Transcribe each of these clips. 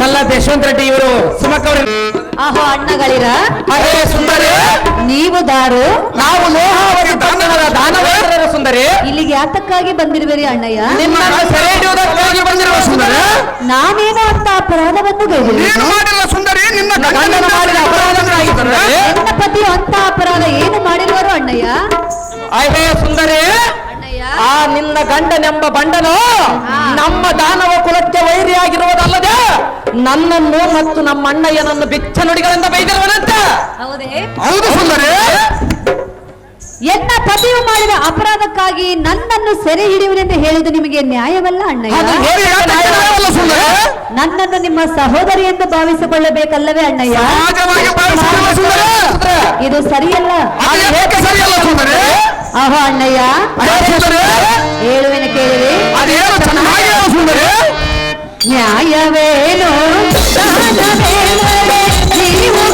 ಸಲ್ಲದ್ ಯಶವಂತ ರೆಡ್ಡಿ ಇವರು ಸುಮಕ್ ಅವರು. ಆಹೋ ಅಣ್ಣಗಳಿರ. ಅರೇ ಸುಂದರಿ. ನೀವು ದಾರು. ನಾವು ಲೋಹಾವತಿ ದಾನವರ ದಾನವೇಂದ್ರರ ಸುಂದರಿ. ಇಲ್ಲಿಗೆ ಯಾತಕ್ಕಾಗಿ ಬಂದಿರುವಿರಿ ಅಣ್ಣಯ್ಯ? ನಿಮ್ಮ ಸೆರೆ ಹಿಡಿಯುವುದಕ್ಕಾಗಿ ಬಂದಿರುವ ಸುಂದರಿ. ನಾನೇನೋ ಅಂತ ಅಪರಾಧವನ್ನು ನೀನು ಮಾಡಿರುವ ಸುಂದರಿ ನಿನ್ನ ಗಂಡನ ಮಾಡಿದ ಅಪರಾಧಗಳಾಗಿದ್ದಾರೆ. ನನ್ನ ಪತಿಯು ಅಂತ ಅಪರಾಧ ಏನು ಮಾಡಿರುವರು ಅಣ್ಣಯ್ಯ? ಅಹೇ ಸುಂದರಿ ಆ ನಿನ್ನ ಗಂಡನೆಂಬ ಬಂಡನು ನಮ್ಮ ದಾನವ ಕುಲಕ್ಕೆ ವೈರಿಯಾಗಿರುವುದಲ್ಲದೆ ನನ್ನನ್ನು ಮತ್ತು ನಮ್ಮ ಅಣ್ಣಯ್ಯನನ್ನು ಬಿಚ್ಚ ನುಡಿಗಳಿಂದ ಬೈದಿರುವನಂತೆ ಹೌದೇ? ಹೌದು ಸುಂದರಿ. ಎನ್ನ ಪತಿಯು ಮಾಡಿದ ಅಪರಾಧಕ್ಕಾಗಿ ನನ್ನನ್ನು ಸೆರೆ ಹಿಡಿಯುವನೆಂದು ಹೇಳುವುದು ನಿಮಗೆ ನ್ಯಾಯವಲ್ಲ ಅಣ್ಣಯ್ಯ? ಹೇಗೆ ನ್ಯಾಯವಲ್ಲ ಸುಂದರಿ. ನನ್ನನ್ನು ನಿಮ್ಮ ಸಹೋದರಿ ಎಂದು ಭಾವಿಸಿಕೊಳ್ಳಬೇಕಲ್ಲವೇ ಅಣ್ಣಯ್ಯ? ಇದು ಭಾವಿಸಿಕೊಳ್ಳುವ ಸುಂದರಿ. ಇದು ಸರಿಯಲ್ಲ. ಅದು ಏಕೆ ಸರಿಯಲ್ಲ ಸುಂದರಿ ಆಹೋ ಅಣ್ಣಯ್ಯ ಅಹೇ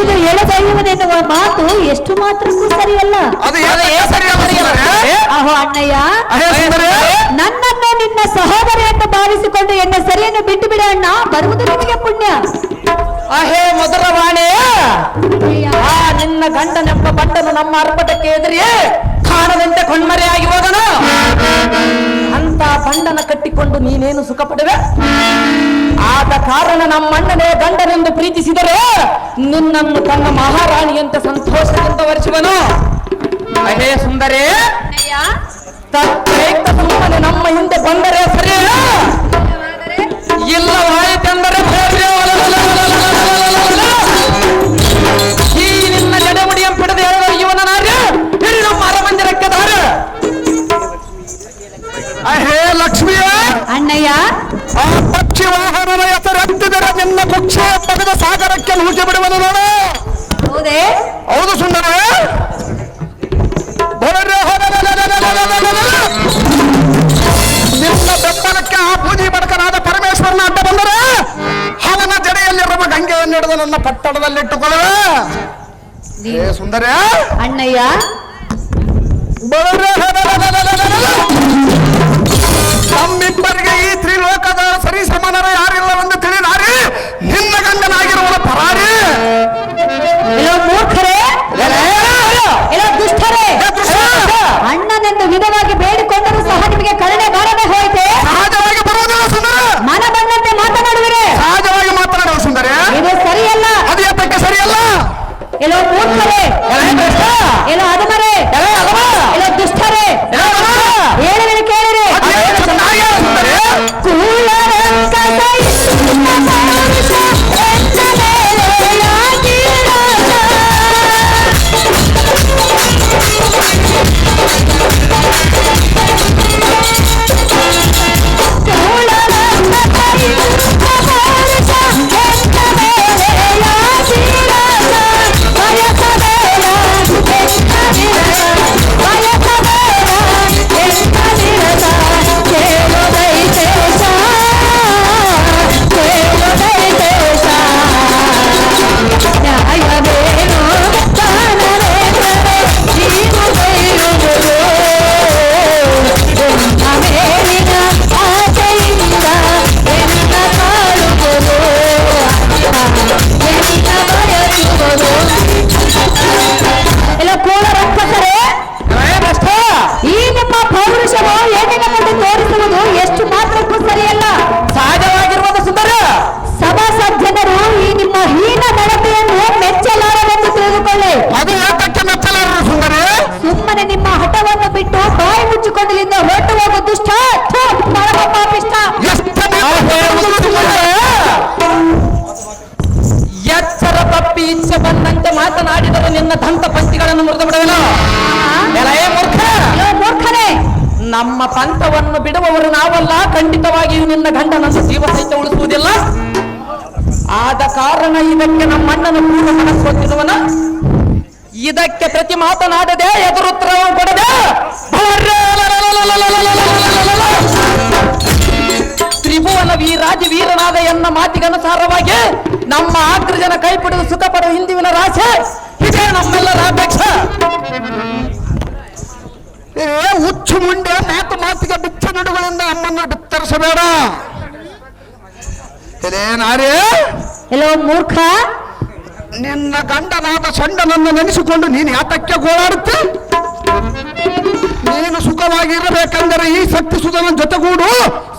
ಹಿಡಿದು ಎಳೆದೊಯ್ಯುವುದೆನ್ನುವ ಮಾತು ಎಷ್ಟು ಮಾತ್ರಕ್ಕೂ ಸರಿಯಲ್ಲ. ಅಣ್ಣಯ್ಯ. ಅಹೇ ಸುಂದರಿ? ನನ್ನನ್ನು ನಿನ್ನ ಸಹೋದರಿ ಅಂತ ಭಾವಿಸಿಕೊಂಡು ಎನ್ನ ಸರಿಯನ್ನು ಬಿಟ್ಟು ಬಿಡ ಅಣ್ಣ. ಬರುವುದು ನಿಮಗೆ ಪುಣ್ಯ. ಅಹೇ ಮಧುರ ವಾಣಿ. ಆ ನಿನ್ನ ಗಂಡನೆಂಬ ಬಂಡನು ನಮ್ಮ ಅರ್ಪಟಕ್ಕೆ ಎದುರಿ ಕಾಣದಂತೆ ಕಣ್ಮರೆಯಾಗಿ ಹೋದನು. ಅಂತ ಬಂಡನ ಕಟ್ಟಿಕೊಂಡು ನೀನೇನು ಸುಖ ಪಡುವೆ ಆದ ಕಾರಣ ನಮ್ಮಣ್ಣನೇ ಗಂಡನೆಂದು ಪ್ರೀತಿಸಿದರೆ ನಿನ್ನನ್ನು ತನ್ನ ಮಹಾರಾಣಿಯಂತ ಸಂತೋಷದಿಂದ ವರ್ಷವನು ಅಹೇ ಸುಂದರೇ ತತ್ರೇಕ ಸುಮ್ಮನೆ ನಮ್ಮ ಹಿಂದೆ ಬಂದರೆ ಸರಿ ಇಲ್ಲವಾಯಿತೆಂದರೆ ಬೇರೆ ಏ ಸುಂದರ. ಅಣ್ಣಯ್ಯ. ಬಂದಂತೆ ಮಾತನಾಡಿದರೆ ನಿನ್ನ ದಂತ ಪಂಕ್ತಿಗಳನ್ನು ಮುರಿದು ಬಿಡುವೆನು ಮೂರ್ಖ ಮೂರ್ಖನೇ ನಮ್ಮ ಪಂಥವನ್ನು ಬಿಡುವವರು ನಾವಲ್ಲ ಖಂಡಿತವಾಗಿ ನಿನ್ನ ಗಂಡನನ್ನು ಜೀವ ಸಹಿತ ಉಳಿಸುವುದಿಲ್ಲ ಆದ ಕಾರಣ ಇದಕ್ಕೆ ನಮ್ಮ ಅಣ್ಣನ ಪೂರ್ಣ ಇದಕ್ಕೆ ಪ್ರತಿ ಮಾತನಾಡದೆ ಎದುರುತ್ತರ ಕೊಡದೆ ತ್ರಿಭುವನ ವೀರಾಜ ವೀರನಾದ ಎನ್ನ ಮಾತಿಗನುಸಾರವಾಗಿ ನಮ್ಮ ಆಕ್ರಜನ ಕೈ ಪಡೆದು ಸುಖ ಪಡುವ ಹಿಂದಿನ ರಾಶಿ. ಇದೇ ನಮ್ಮೆಲ್ಲರ ಅಧ್ಯಕ್ಷ ಏ ಹುಚ್ಚು ಮುಂಡೆ ಮಾತು ಮಾತಿಗೆ ಬಿಚ್ಚ ನಡುಗಳಿಂದ ಅಮ್ಮನ್ನು ಬಿತ್ತರಿಸಬೇಡ. ಇದೇನಾರೇ ಎಲ್ಲೋ ಮೂರ್ಖ? ನಿನ್ನ ಗಂಡನಾದ ಸೊಂಡನನ್ನು ನೆನೆಸಿಕೊಂಡು ನೀನು ಯಾತಕ್ಕೆ ಗೋಳಾಡುತ್ತೆ? ನೀನು ಸುಖವಾಗಿರಬೇಕೆಂದರೆ ಈ ಶಕ್ತಿ ಸುಧನ ಜೊತೆಗೂಡು.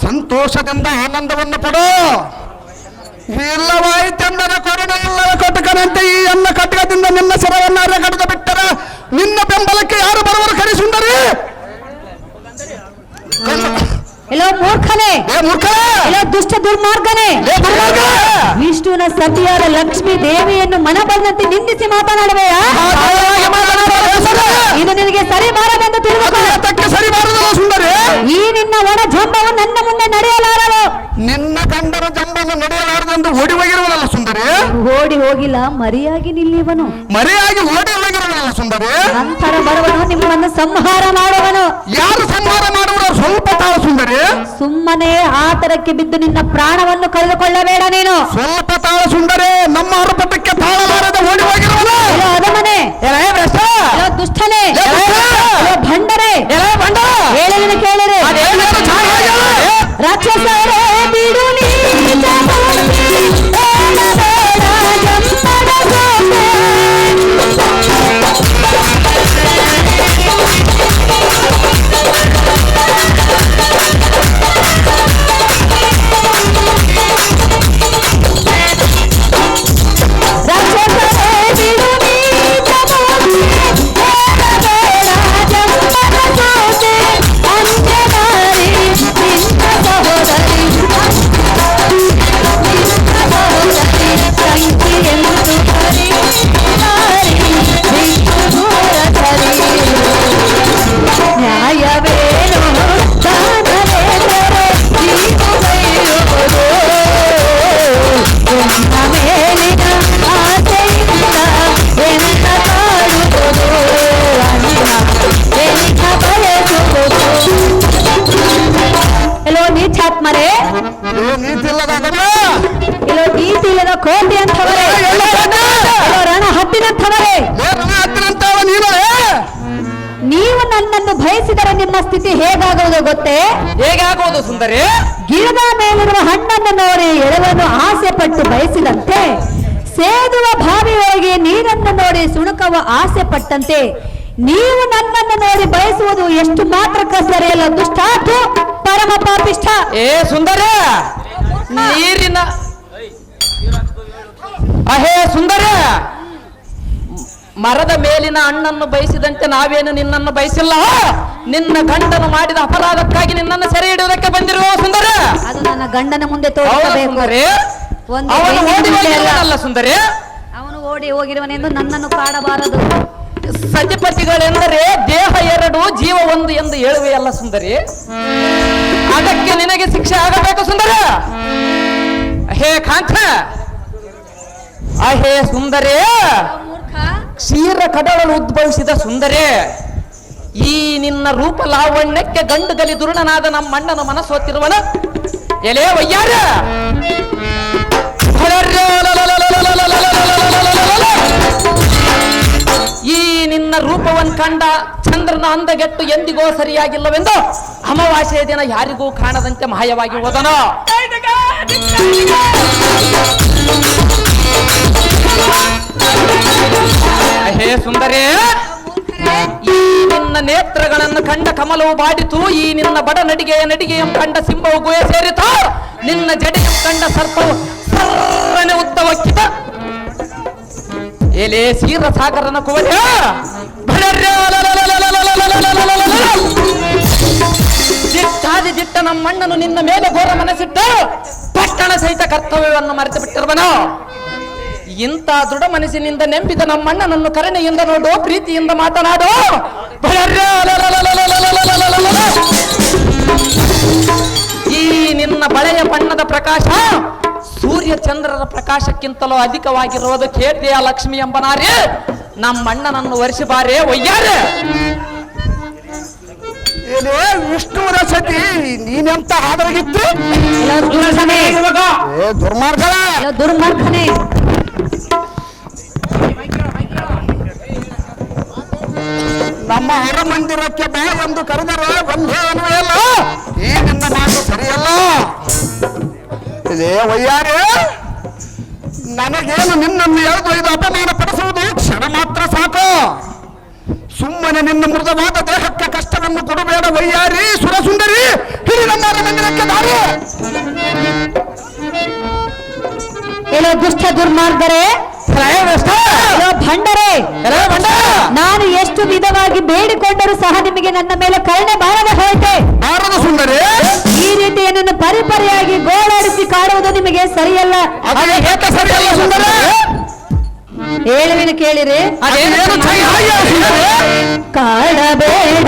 ಸಂತೋಷದಿಂದ ಆನಂದವನ್ನು ಪಡು. ಇಲ್ಲವಾಯಿತೆಂದರೆ ಕರುಣೆ ಇಲ್ಲದ ಕಟಕನಂತೆ ಈ ಅನ್ನ ಕಟಕದಿಂದ ನಿನ್ನ ಸರವನ್ನು ಕಡಿದು ಬಿಟ್ಟರೆ ನಿನ್ನ ಬೆಂಬಲಕ್ಕೆ ಯಾರು ಬರುವರು ಕರೆಸುಂದರಿ ಎಲ್ಲೋ ಮೂರ್ಖನೇ. ಏ ಮೂರ್ಖರೇ! ಎಲ್ಲೋ ದುಷ್ಟ ದುರ್ಮಾರ್ಗನೇ! ವಿಷ್ಣುವಿನ ಸತಿಯಾದ ಲಕ್ಷ್ಮೀ ದೇವಿಯನ್ನು ಮನ ಬಂದಂತೆ ನಿಂದಿಸಿ ಮಾತನಾಡುವೆಯಾ! ಇದು ನಿನಗೆ ಸರಿ ಬಾರದೆಂದು ಅದು ತಿಳಿದುಕೋ ಯಾತಕ್ಕೆ ಸರಿ ಬಾರದಲ್ಲ ಸುಂದರಿ! ಈ ನಿನ್ನ ಒಣ ಜಂಬವು ನನ್ನ ಮುಂದೆ ನಡೆಯಲಾರದು. ನಿನ್ನ ಗಂಡನ ಜಂಬನ್ನು ನಡೆಯಲಾರದೆಂದು ಓಡಿ ಹೋಗಿರುವನಲ್ಲ ಸುಂದರಿ? ಓಡಿ ಹೋಗಿಲ್ಲ ಮರಿಯಾಗಿ ನಿಲ್ಲಿವನು. ಮರಿಯಾಗಿ ಓಡಿ ಹೋಗಿರುವನಲ್ಲ ಸುಂದರಿ? ನಂತರ ಬರುವನು ನಿಮ್ಮನ್ನು ಸಂಹಾರ ಮಾಡುವನು. ಯಾರು ಸಂಹಾರ ಮಾಡುವರು ಸ್ವಲ್ಪ ತಾಳು ಸುಂದರಿ. ಸುಮ್ಮನೆ ಆತರಕ್ಕೆ ಬಿದ್ದು ನಿನ್ನ ಪ್ರಾಣವನ್ನು ಕಳೆದುಕೊಳ್ಳಬೇಡ ನೀನು. ಸ್ವಲ್ಪ ತಾಳು ಸುಂದರಿ ನಮ್ಮ ಅರುಪಟಕ್ಕೆ ತಾಳಲಾರದೆ ಓಡಿ ಹೋಗಿರುವನು? ಮೇಲಿರುವ ಹಣ್ಣನ್ನು ನೋಡಿ ಎಳವನ್ನು ಆಸೆ ಪಟ್ಟು ಬಯಸಿದಂತೆ, ಸೇದುವ ಬಾವಿಯೊಳಗೆ ನೀರನ್ನು ನೋಡಿ ಸುಣುಕವ ಆಸೆ ಪಟ್ಟಂತೆ ನೀವು ನನ್ನನ್ನು ನೋಡಿ ಬಯಸುವುದು ಎಷ್ಟು ಮಾತ್ರ ಸರಿಯಲ್ಲ ದುಷ್ಟಾತು ಪರಮ ಪಾಪಿಷ್ಠ. ಏ ಸುಂದರ, ನೀರಿನ ಅಹೇ ಸುಂದರ ಮರದ ಮೇಲಿನ ಹಣ್ಣನ್ನು ಬಯಸಿದಂತೆ ನಾವೇನು ನಿನ್ನನ್ನು ಬಯಸಿಲ್ಲ? ನಿನ್ನ ಗಂಡನು ಮಾಡಿದ ಅಪರಾಧಕ್ಕಾಗಿ ನಿನ್ನನ್ನು ಸೆರೆ ಹಿಡಿಯುವುದಕ್ಕೆ ಬಂದಿರುವ ಸುಂದರ? ಅದು ನನ್ನ ಗಂಡನ ಮುಂದೆ ತೋರಿಸಬೇಕು. ಸುಂದರಿ. ಒಂದು ಅವನು ಓಡಿ. ಸುಂದರಿ? ಅವನು ಓಡಿ ಹೋಗಿರುವನೆಂದು ನನ್ನನ್ನು ಕಾಡಬಾರದು. ಸತಿಪತಿಗಳೆಂದರೆ ದೇಹ ಎರಡು ಜೀವ ಒಂದು ಎಂದು ಹೇಳುವೆಯಲ್ಲ ಸುಂದರಿ. ಅದಕ್ಕೆ ನಿನಗೆ ಶಿಕ್ಷೆ ಆಗಬೇಕು ಸುಂದರ? ಹೇ ಕಾಂತ. ಅಹೇ ಸುಂದರೇ. ಕ್ಷೀರ ಕಡಲನ್ನು ಉದ್ಭವಿಸಿದ ಸುಂದರೇ, ಈ ನಿನ್ನ ರೂಪ ಲಾವಣ್ಯಕ್ಕೆ ಗಂಡು ಗಲಿ ದುರುಣನಾದ ನಮ್ಮ ಅಣ್ಣನ ಮನಸ್ಸೋತಿರುವನ ಎಲೆ ವಯ್ಯಾರ? ಈ ನಿನ್ನ ರೂಪವನ್ನು ಕಂಡ ಚಂದ್ರನ ಅಂದಗೆಟ್ಟು ಎಂದಿಗೋ ಸರಿಯಾಗಿಲ್ಲವೆಂದು ಅಮಾವಾಸ್ಯೆಯ ದಿನ ಯಾರಿಗೂ ಕಾಣದಂತೆ ಮಾಯವಾಗಿ ಹೋದನು ಹೇ ಸುಂದರೇ, ಈ ನಿನ್ನ ನೇತ್ರಗಳನ್ನು ಕಂಡ ಕಮಲವು ಬಾಡಿತು, ಈ ನಿನ್ನ ಬಡ ನಡಿಗೆಯ ನಡಿಗೆಯಂ ಕಂಡ ಸಿಂಹವು ಗುಹೆ ಸೇರಿತು. ನಿನ್ನ ಜಡೆಯಂ ಕಂಡ ಸರ್ಪವು ಸರ್ರನೆ ಉದ್ದವಕ್ಕಿತ ಎಲೆ ಸೀರ ಸಾಗರನ ಕುವರ್ಯ ದಿಟ್ಟಾದಿ ದಿಟ್ಟ ನಮ್ಮಣ್ಣನು ನಿನ್ನ ಮೇಲೆ ಘೋರ ಮನಸ್ಸಿಟ್ಟು, ಪಟ್ಟಣ ಸಹಿತ ಕರ್ತವ್ಯವನ್ನು ಮರೆತು ಬಿಟ್ಟಿರುವನು ಇಂಥ ದೃಢ ಮನಸ್ಸಿನಿಂದ ನೆಂಬಿದ ನಮ್ಮಣ್ಣನನ್ನು ಕರುಣೆಯಿಂದ ನೋಡು ಪ್ರೀತಿಯಿಂದ ಮಾತನಾಡು ಈ ನಿನ್ನ ಬಳೆಯ ಬಣ್ಣದ ಪ್ರಕಾಶ ಸೂರ್ಯ ಚಂದ್ರರ ಪ್ರಕಾಶಕ್ಕಿಂತಲೂ ಅಧಿಕವಾಗಿರುವುದು ಕೇಳ್ದೆಯ ಲಕ್ಷ್ಮಿ ಎಂಬನಾರಿ ನಮ್ಮಣ್ಣನನ್ನು ವರ್ಷಬಾರೆ ಒಯ್ಯಾರೆ ಏನೇ ವಿಷ್ಣುವರ ಸತಿ ನೀನೆಂತ ದುರ್ಮಾರ್ಗ ಎಲ್ಲ ದುರ್ಮರ್ಖನೆ ಹೊರ ಮಂದಿರಕ್ಕೆ ಬೇರೆ ಒಂದು ನಮ್ಮ ಕರೆದರೆ ಒಂದೇ ಅನ್ವಯಲ್ಲ ಈ ನಿನ್ನ ಮಾತು ಸರಿಯಲ್ಲ? ಇದೇ ವಯ್ಯಾರೆ, ನನಗೇನು ನಿನ್ನನ್ನು ಎಳೆದು ಇದು ಅಪಮಾನ ಪಡಿಸುವುದು ಕ್ಷಣ ಮಾತ್ರ ಸಾಕು. ಸುಮ್ಮನೆ ನಿನ್ನ ಮೃದವಾದ ದೇಹಕ್ಕೆ ಕಷ್ಟವನ್ನು ಕೊಡಬೇಡ ವಯ್ಯಾರಿ, ಸುರಸುಂದರಿ ಹಿರಿ ನಮ್ಮ ಮಂದಿರಕ್ಕೆ ದಾರಿ. ಎಲ್ಲ ದುಷ್ಟ ದುರ್ಮಾರ್ಗರೇ. ಭಂಡರೇ. ನಾನು ಎಷ್ಟು ವಿಧವಾಗಿ ಬೇಡಿಕೊಂಡರೂ ಸಹ ನಿಮಗೆ ನನ್ನ ಮೇಲೆ ಕರುಣೆ ಬಾರದ ಹೋಯ್ತೆ ಈ ರೀತಿ ನನ್ನನ್ನು ಪರಿಪರಿಯಾಗಿ ಗೋಳಾಡಿಸಿ ಕಾಡುವುದು ನಿಮಗೆ ಸರಿಯಲ್ಲ. ಹೇಳುವಿನ ಕೇಳಿರಿ. ಕಾಡಬೇಡ.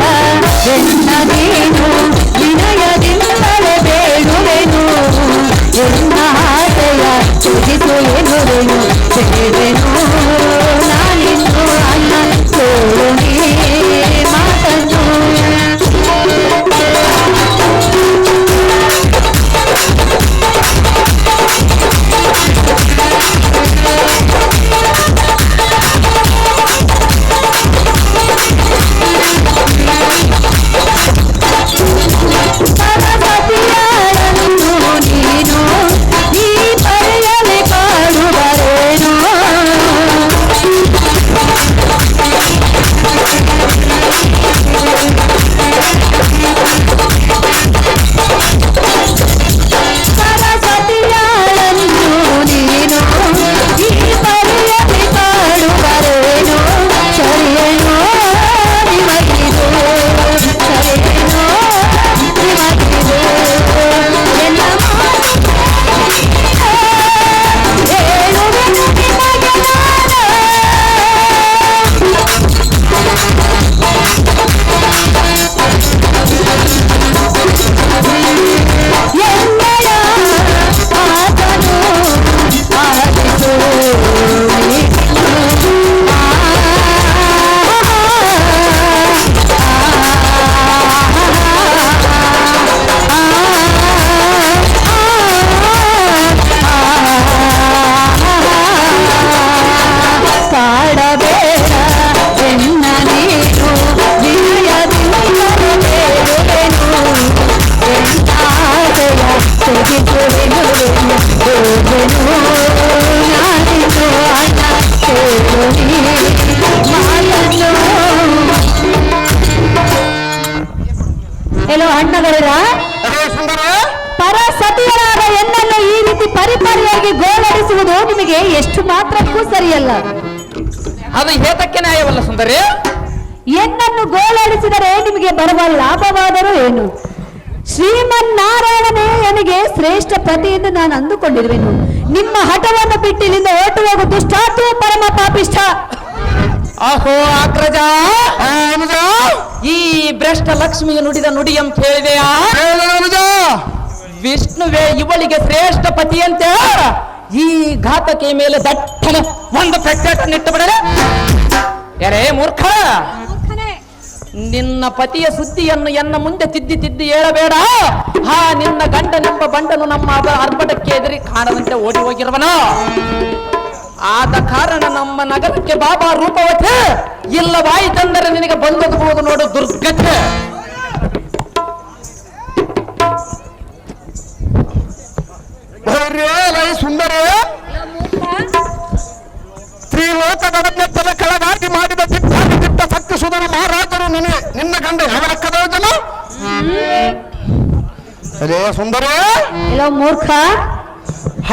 ಎಷ್ಟು ಮಾತ್ರಕ್ಕೂ ಸರಿಯಲ್ಲ. ಅದು ಹೇತಕ್ಕೆ ನ್ಯಾಯವಲ್ಲ ಸುಂದರಿ? ಎನ್ನನ್ನು ಗೋಳಾಡಿಸಿದರೆ ನಿಮಗೆ ಬರುವ ಲಾಭವಾದರೂ ಏನು? ಶ್ರೀಮನ್ನಾರಾಯಣನೇ ನನಗೆ ಶ್ರೇಷ್ಠ ಪತಿ ಎಂದು ನಾನು ಅಂದುಕೊಂಡಿರುವೆನು. ನಿಮ್ಮ ಹಠವನ್ನು ಬಿಟ್ಟು ಇಲ್ಲಿಂದ ಹೊರಟು ಹೋಗು ಸ್ಟಾಟು ಪರಮ ಪಾಪಿಷ್ಠ. ಅಹೋ ಅಗ್ರಜ ಈ ಭ್ರಷ್ಟ ಲಕ್ಷ್ಮಿಯು ನುಡಿದ ನುಡಿಯಂ ಕೇಳಿದೆಯಾ ಹೇಳಿದೆಯಾ ವಿಷ್ಣುವೇ ಇವಳಿಗೆ ಶ್ರೇಷ್ಠ ಪತಿಯಂತೆ ಈ ಘಾತಕಿ ಮೇಲೆ ದಟ್ಟನೆ ಒಂದು ಪೆಟ್ಟನ್ನು ಬಿಡಲೆ. ಎರೆ ಮೂರ್ಖ? ನಿನ್ನ ಪತಿಯ ಸುದ್ದಿಯನ್ನು ಎನ್ನ ಮುಂದೆ ತಿದ್ದಿ ತಿದ್ದಿ ಹೇಳಬೇಡ. ಹಾ ನಿನ್ನ ಗಂಡನೆಂಬ ಬಂಡನು ನಮ್ಮ ಅರ್ಭಟಕ್ಕೆ ಎದುರಿ ಕಾಣದಂತೆ ಓಡಿ ಹೋಗಿರುವನು. ಆದ ಕಾರಣ ನಮ್ಮ ನಗರಕ್ಕೆ ಬಾಬಾ ರೂಪವತೆ. ಇಲ್ಲವಾಯಿತೆಂದರೆ ನಿನಗೆ ಬಂದೊದಗುವುದು ನೋಡು ದುರ್ಗತೆ. ಧೈರ್ಯ ಲೈ ಸುಂದರ ತ್ರಿಲೋಕದ ಕೆಳಗಾಗಿ ಮಾಡಿದ ದಿಟ್ಟಾಗಿ ದಿಟ್ಟ ಸತ್ಯ ಸುಧನ ಮಹಾರಾಜರು ನಿನಗೆ ನಿನ್ನ ಗಂಡ ಯಾವ ಲೆಕ್ಕದ ಜನ. ಅರೇ ಸುಂದರ ಎಲ್ಲೋ ಮೂರ್ಖ.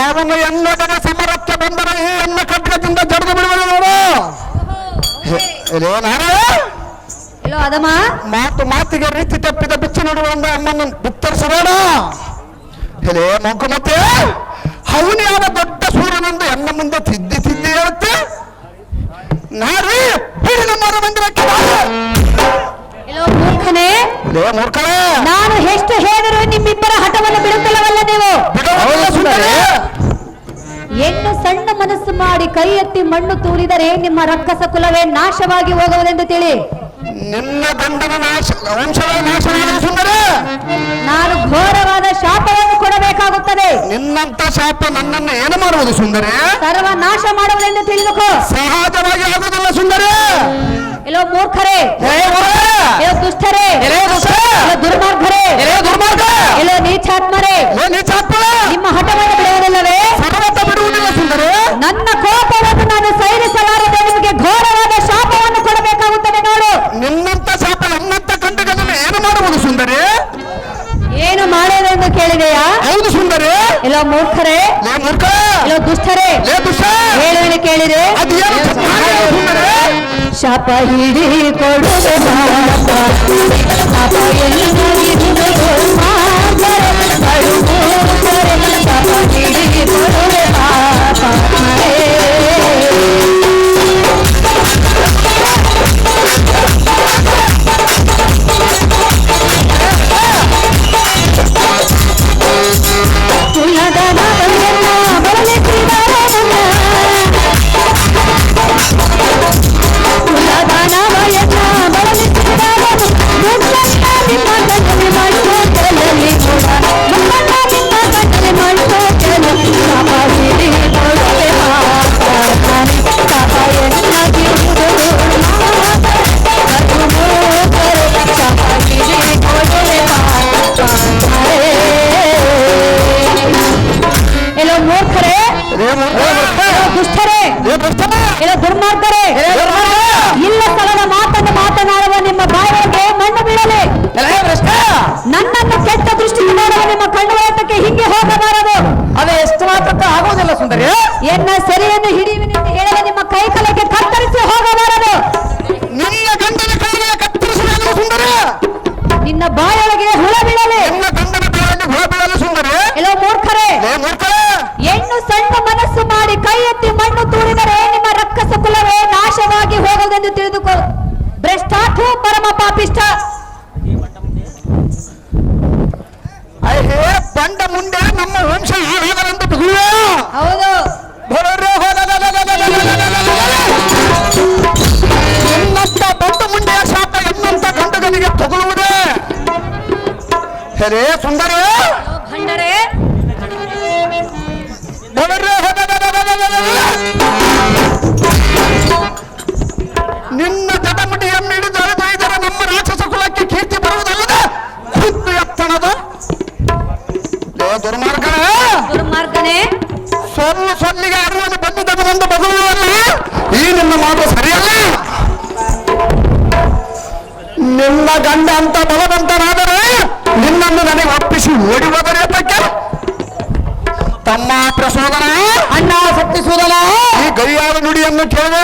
ಅವನು ಎನ್ನೊಡನೆ ಸಮರಕ್ಕೆ ಬಂದರೆ ಈ ಎನ್ನ ಖಡ್ಗದಿಂದ ಜಡಿದು ಬಿಡುವನು ನೋಡು. ನಾರಾಯಣ. ಅದಮ್ಮ ಮಾತು ಮಾತಿಗೆ ರೀತಿ ತಪ್ಪಿದ ಬಿಚ್ಚಿ ಅಣ್ಣನ ಅಮ್ಮನ್ನು ಬಿತ್ತರಿಸಬೇಡ ಎಲೆ ಮತ್ತೆ? ಅವನು ಯಾವ ದೊಡ್ಡ ಸೂರ್ಯನಂದು ಎನ್ನ ಮುಂದೆ ತಿದ್ದಿ ತಿದ್ದಿ ಹೇಳುತ್ತೆ? ನಾರಿ ಹೇಳಿ ನಮ್ಮ ಮಂದಿರಕ್ಕೆ ನಾನು ಎಷ್ಟು ಹೇಳಿದ್ರು ನಿಮ್ಮಿಬ್ಬರ ಹಠವನ್ನು ಬಿಡುತ್ತಲವಲ್ಲ ನೀವು? ಹೆಣ್ಣು ಸಣ್ಣ ಮನಸ್ಸು ಮಾಡಿ ಕೈ ಎತ್ತಿ ಮಣ್ಣು ತೂರಿದರೆ ನಿಮ್ಮ ರಕ್ಕಸ ಕುಲವೇ ನಾಶವಾಗಿ ಹೋಗುವುದೆಂದು ತಿಳಿ. ನಿನ್ನ ಗಂಡನ ನಾಶ ವಂಶದ ನಾಶವಾದ ಸುಂದರಿ. ನಾನು ಘೋರವಾದ ಶಾಪವನ್ನು ಕೊಡಬೇಕಾಗುತ್ತದೆ. ನಿನ್ನಂತ ಶಾಪ ನನ್ನನ್ನು ಏನು ಮಾಡುವುದು ಸುಂದರ? ಸರ್ವ ನಾಶ ಮಾಡುವುದೆಂದು ತಿಳಿದುಕೋ. ಸಹಜವಾಗಿ ಆಗುವುದಿಲ್ಲ ಸುಂದರ. ಎಲ್ಲೋ ಮೂರ್ಖರೇ! ಎಲ್ಲೋ ದುಷ್ಟರೇ. ಎಲೆ ದುಷ್ಟ! ಎಲ್ಲೋ ದುರ್ಮಾರ್ಗರೇ. ಎಲೆ ದುರ್ಮಾರ್ಗ! ಎಲ್ಲೋ ನೀಚಾತ್ಮರೇ. ನೀಚಾತ್ಮ ನಿಮ್ಮ ಹಠವನ್ನು ಬಿಡುವುದಿಲ್ಲವೇ? ಕೇಳಿದೆಯಾ? ಹೌದು ಸುಂದರಿ. ಎಲ್ಲ ಮೂರ್ಖರೇ. ಮೂರ್ಖ ಎಲ್ಲ ದುಷ್ಟರೇ. ಹೇಳುವನು ಕೇಳಿದೆ? ಶಾಪ ಹಿಡಿ ಕೊಡು ಶಾಪ ಹಿಡಿ ನುಡಿಯನ್ನು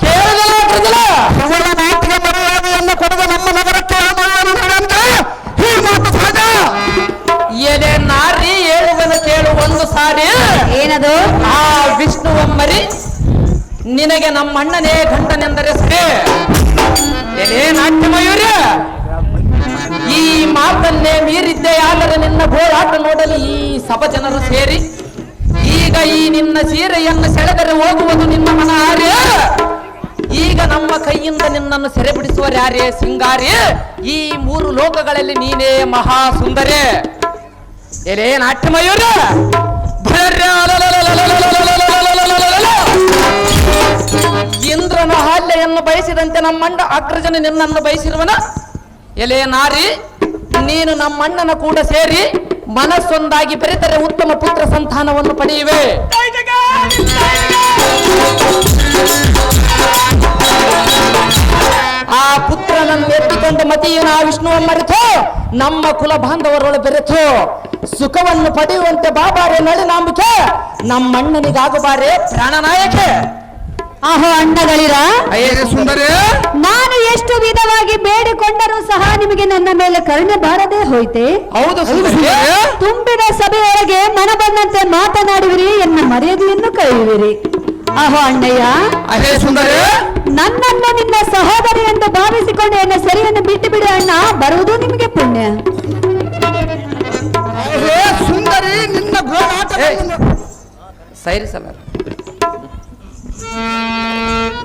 ಕೇಳಿದ ಕೇಳಿದಲ್ಲ ಕೇಳಿದಲ್ಲ ಸುವರ್ಣ ಮಾತಿಗೆ ಮರ್ಯಾದೆಯನ್ನು ಕೊಡದ ನಮ್ಮ ನಗರಕ್ಕೆ ಅಂತ ಈ ಮಾತು ಸಹಜ? ಎಲೆ ನಾರಿ ಹೇಳುವುದನ್ನು ಕೇಳು ಒಂದು ಸಾರಿ. ಏನದು? ಆ ವಿಷ್ಣುವಮ್ಮರಿ ನಿನಗೆ ನಮ್ಮ ಅಣ್ಣನೇ ಗಂಡನೆಂದರೆ ಸರಿ. ಎಲೆ ನಾಟ್ಯ ಮಯೂರಿ ಈ ಮಾತನ್ನೇ ಮೀರಿದ್ದೆ ಆದರೆ ನಿನ್ನ ಗೋಳಾಟ ನೋಡಲು ಈ ಸಭ ಜನರು ಸೇರಿ. ಈಗ ಈ ನಿನ್ನ ಸೀರೆಯನ್ನು ಸೆಳೆದರೆ ಹೋಗುವುದು ನಿನ್ನ ಮನ ಆರ್ಯ ಈಗ ನಮ್ಮ ಕೈಯಿಂದ ನಿನ್ನನ್ನು ಸೆರೆ ಬಿಡಿಸುವರ್ಯಾರೇ ಸಿಂಗಾರಿ. ಈ ಮೂರು ಲೋಕಗಳಲ್ಲಿ ನೀನೇ ಮಹಾ ಸುಂದರಿ ಎಲೆ ನಾಟ್ಯ ಮಯೂರ ಇಂದ್ರನ ಹಾಲ್ಯೆಯನ್ನು ಬಯಸಿದಂತೆ ನಮ್ಮಣ್ಣ ಅಗ್ರಜನ ನಿನ್ನನ್ನು ಬಯಸಿರುವನ. ಎಲೆ ನಾರಿ, ನೀನು ನಮ್ಮಣ್ಣನ ಕೂಡ ಸೇರಿ ಮನಸ್ಸೊಂದಾಗಿ ಬೆರೆತರೆ ಉತ್ತಮ ಪುತ್ರ ಸಂತಾನವನ್ನು ಪಡೆಯುವೆ. ಆ ಪುತ್ರನನ್ನು ಎತ್ತಿಕೊಂಡು ಮತಿಯನ್ನು ಆ ವಿಷ್ಣುವನ್ನು ಮರೆತು ನಮ್ಮ ಕುಲ ಬಾಂಧವರೊಳ ಬೆರೆತು ಸುಖವನ್ನು ಪಡೆಯುವಂತೆ ಬಾಬಾರೆ ನಳಿನಾಂಬಿಕೆ ನಮ್ಮಣ್ಣನಿಗಾಗಬಾರೆ ಪ್ರಾಣನಾಯಕೆ. ಆಹೋ ಅಣ್ಣಗಳಿರ. ಅಯ್ಯೇ ಸುಂದರಿ. ನಾನು ಎಷ್ಟು ವಿಧವಾಗಿ ಬೇಡಿಕೊಂಡರೂ ಸಹ ನಿಮಗೆ ನನ್ನ ಮೇಲೆ ಕರುಣೆ ಬಾರದೆ ಹೋಯ್ತೆ. ಹೌದು ಸುಂದರಿ. ತುಂಬಿದ ಸಭೆಯೊಳಗೆ ಮನ ಬಂದಂತೆ ಮಾತನಾಡುವಿರಿ ಎನ್ನ ಮರ್ಯಾದೆಯನ್ನು ಕರೆಯುವಿರಿ ಆಹೋ ಅಣ್ಣಯ್ಯ. ಅಯ್ಯೇ ಸುಂದರಿ. ನನ್ನನ್ನು ನಿನ್ನ ಸಹೋದರಿ ಎಂದು ಭಾವಿಸಿಕೊಂಡು ಎನ್ನ ಸರಿಯನ್ನು ಬಿಟ್ಟು ಬಿಡು ಅಣ್ಣ. ಬರುವುದು ನಿಮಗೆ ಪುಣ್ಯ. ಸುಂದರಿ ನಿನ್ನ ಸೈರಿ ಸಲ Thank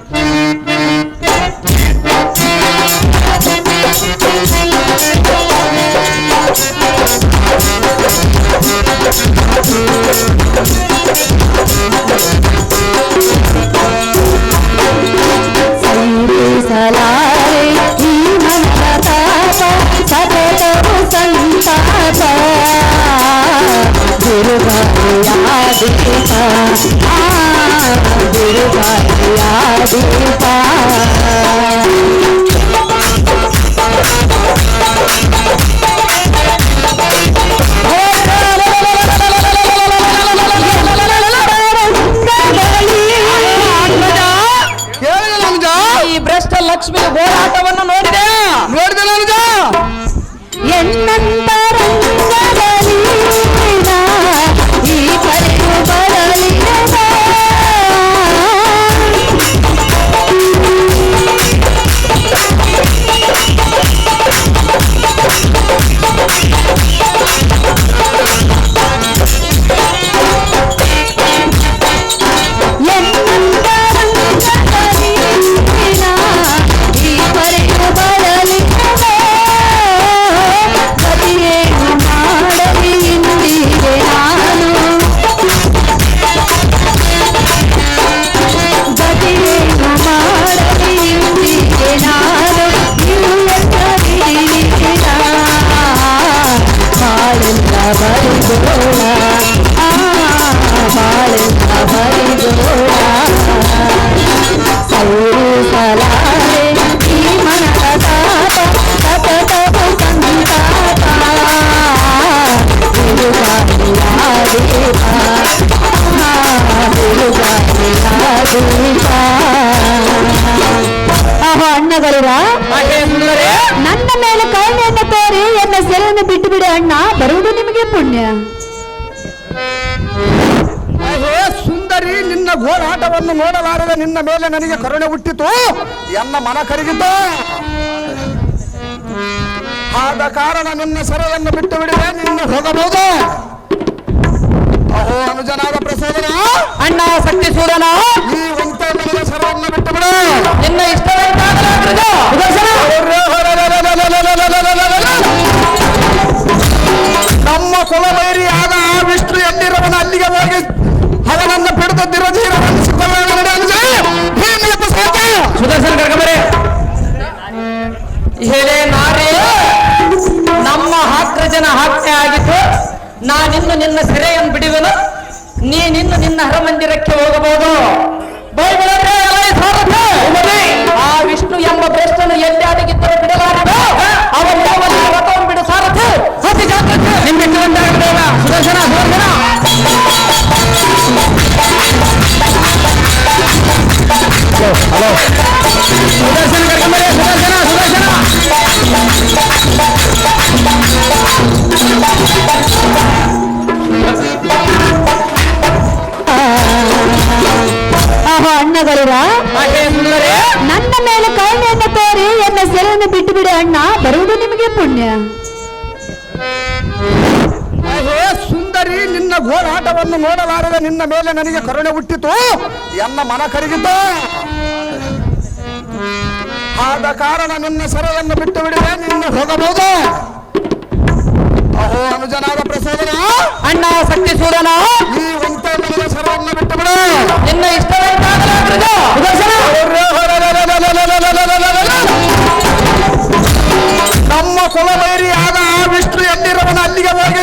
you. ಬರಿಗೋಳ ಆ ಬಾಳೆಲ್ಲ ಬರಿಗೋಳ ಸೌರಿಸಲಾರೆ ಈ ಮನದ ತಾಪ ಸತತವು ಸಂತಾಪ ಬಿರುಗಾಳಿಯ ದೀಪ ಆ, ಬಿರುಗಾಳಿಯ ದೀಪ ಆಹೋ ಅಣ್ಣಗಳಿರ ಹಾಗೆ ಸುಂದರಿ ನನ್ನ ಮೇಲೆ ಕರುಣೆಯನ್ನು ತೋರಿ ಎನ್ನ ಸೆರೆಯನ್ನು ಬಿಟ್ಟು ಬಿಡಿ ಅಣ್ಣ ಬರುವುದು ಘೋರಾಟವನ್ನು ನೋಡಲಾರದೆ ನಿನ್ನ ಮೇಲೆ ನನಗೆ ಕರುಣೆ ಹುಟ್ಟಿತು ಎನ್ನ ಮನ ಕರಗಿತು ಆದ ಕಾರಣ ನಿನ್ನ ಸರವನ್ನು ಬಿಟ್ಟು ಬಿಡಿದೆ ನಿನ್ನ ಹೋಗಬಹುದು. ಅಹೋ ಅನುಜನಾದ ಪ್ರಸೋದನ ಅಣ್ಣ ಸೂರನ ಈ ಒಂಟೆ ಮನೆಯ ಸೆರೆಯನ್ನು ಬಿಟ್ಟು ಬಿಡು. ನಿನ್ನ ಇಷ್ಟ ನಮ್ಮ ಕುಲವೈರಿಯಾದ ಆ ವಿಷ್ಣು ಎಲ್ಲಿರವನು ಅಲ್ಲಿಗೆ ಹೋಗಿ ಅವನನ್ನು ಬಿಡದ ಸುದರ್ಶನ ಕರ್ಕೊಂಬರಿ ಹೇಳೇ ನಾರೇ, ನಮ್ಮ ಹತ್ರ ಜನ ಹಾಕ್ತೆ ಆಗಿತ್ತು ನಾನಿನ್ನು ನಿನ್ನ ಸೆರೆಯನ್ನು ಬಿಡುವೆನು ನೀನಿನ್ನು ನಿನ್ನ ಹರಮಂದಿರಕ್ಕೆ ಹೋಗಬಹುದು. ಆ ವಿಷ್ಣು ಎಂಬ ಭ್ರಷ್ಟನು ಎಲ್ಲಿ ಅಡಗಿದ್ದರೂ ಬಿಡಲಾರದು. ಅವನ ರಥವನ್ನು ಬಿಡು ಸಾರಥಿ ಹಸಿ ಜಾಗ್ರತೆ. ನಿಮ್ಮಿಟ್ಟುವಂತಾಗಬೇಡ ಸುದರ್ಶನ ಸುದರ್ಶನ. ಸುದರ್ಶನ ಕರ್ಕೊಂಬರಿ ಘೋರಾಟವನ್ನು ನೋಡಲಾರದೆ ನಿನ್ನ ಮೇಲೆ ನನಗೆ ಕರುಣೆ ಹುಟ್ಟಿತು. ಎನ್ನ ಮನ ಕರಗಿತು. ಆದ ಕಾರಣ ನಿನ್ನ ಸರವನ್ನು ಬಿಟ್ಟು ಬಿಡಿದೆ ನಿನ್ನ ಹೋಗಬಹುದು. ಅಹೋ ಅನುಜನಾದ ಪ್ರಸೋದನ ಅಣ್ಣ ಶಕ್ತಿ ಸೂರನ ಈ ಒಂಟ ಸೆರೆಯನ್ನು ಬಿಟ್ಟು ಬಿಡು. ನಿನ್ನ ಇಷ್ಟವಂತಾಗಲ ನಮ್ಮ ನಮ್ಮ ಆದ ಆ ವಿಷ್ಣು ಎಲ್ಲಿರುವನ ಅಲ್ಲಿಗೆ ಹೋಗಿ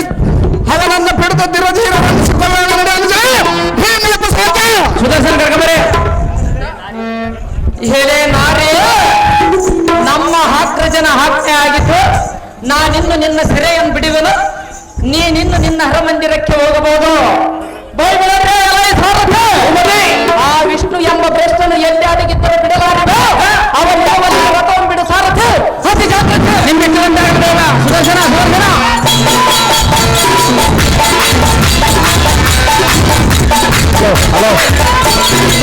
ನಿನ್ನ ಸೆರೆಯನ್ನು ಬಿಡುವೆನು. ನೀ ನಿನ್ನ ನಿನ್ನ ಹರಮಂದಿರಕ್ಕೆ ಹೋಗಬಹುದು. ಬೈಬಲರೇ ಎಲೈ ಆ ವಿಷ್ಣು ಎಂಬ ಭ್ರಷ್ಟನು ಎಲ್ಲಿ ಬಿಡಲಾರದು ಅವನ ರಥವನ್ನು ಬಿಡು ಸಾರಥಿ ನಿಮ್ಮಿಟ್ಟುವಂತಾಗಬೇಡ ಸುದರ್ಶನ ಸುದರ್ಶನ.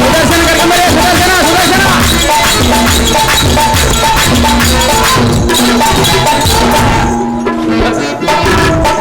ಸುದರ್ಶನ ಸುದರ್ಶನ. Let's go.